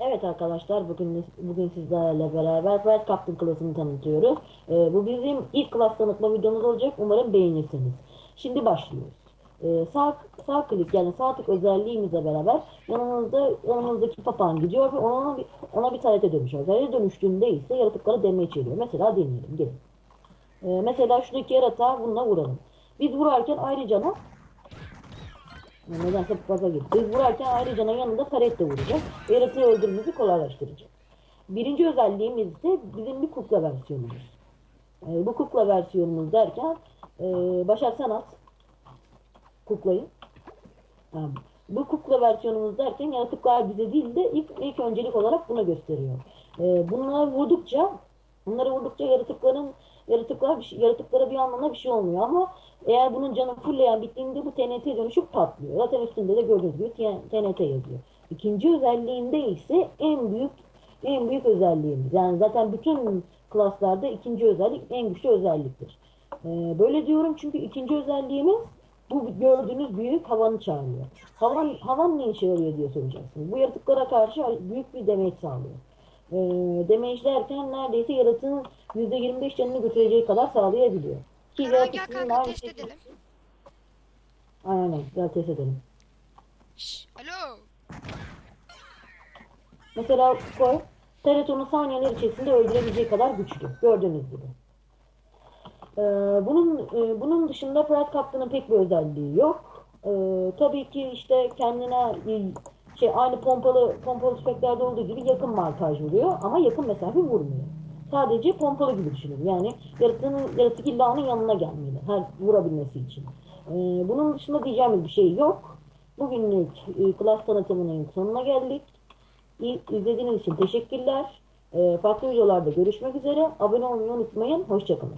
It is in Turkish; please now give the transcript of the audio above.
Evet arkadaşlar bugün bugün sizlerle beraber Bright Captain klasını tanıtıyoruz. Ee, bu bizim ilk klas tanıtma videomuz olacak. Umarım beğenirsiniz. Şimdi başlıyoruz. Ee, sağ, sağ klik yani sağ tık özelliğimizle beraber yanımızda yanımızdaki papağan gidiyor ve ona bir, ona bir tarete dönüşüyor. Tarete dönüştüğünde ise yaratıklara deme içeriyor. Mesela deneyelim. Gelin. Ee, mesela şuradaki yaratığa bununla vuralım. Biz vurarken ayrıca da Nedense gaza gitti. Vurarken ayrıca yanında taret de vuracak. ve Yaratığı öldürmemizi kolaylaştıracak. Birinci özelliğimiz ise bizim bir kukla versiyonumuz. Ee, bu kukla versiyonumuz derken e, Başak sen at kuklayı. Ha, bu kukla versiyonumuz derken yaratıklar bize değil de ilk, ilk öncelik olarak buna gösteriyor. Ee, bunları vurdukça bunları vurdukça yaratıkların yaratıklar bir şey, yaratıklara bir anlamda bir şey olmuyor ama eğer bunun canı fullleyen bittiğinde bu TNT dönüşüp patlıyor. Zaten üstünde de gördüğünüz gibi TNT yazıyor. İkinci özelliğinde ise en büyük en büyük özelliğimiz. Yani zaten bütün klaslarda ikinci özellik en güçlü özelliktir. Ee, böyle diyorum çünkü ikinci özelliğimiz bu gördüğünüz büyük havanı çağırıyor. Havan, havan ne işe yarıyor diye soracaksınız. Bu yaratıklara karşı büyük bir demeç sağlıyor. Ee, demeç derken neredeyse yaratığın %25 canını götüreceği kadar sağlayabiliyor. Ki Hemen gel kanka test edelim. Aynen gel test edelim. Şş, alo. Mesela koy. Teret onu saniyeler içerisinde öldürebileceği kadar güçlü. Gördüğünüz gibi. Ee, bunun e, bunun dışında Pride Captain'ın pek bir özelliği yok. Ee, tabii ki işte kendine şey aynı pompalı pompalı tüfeklerde olduğu gibi yakın markaj vuruyor ama yakın mesafe vurmuyor. Sadece pompalı gibi düşünün. Yani yaratığın yaratık illanın yanına gelmeli. Her vurabilmesi için. Ee, bunun dışında diyeceğimiz bir şey yok. Bugünlük e, klas tanıtımının sonuna geldik. İyi- İzlediğiniz için teşekkürler. Ee, farklı videolarda görüşmek üzere. Abone olmayı unutmayın. Hoşçakalın.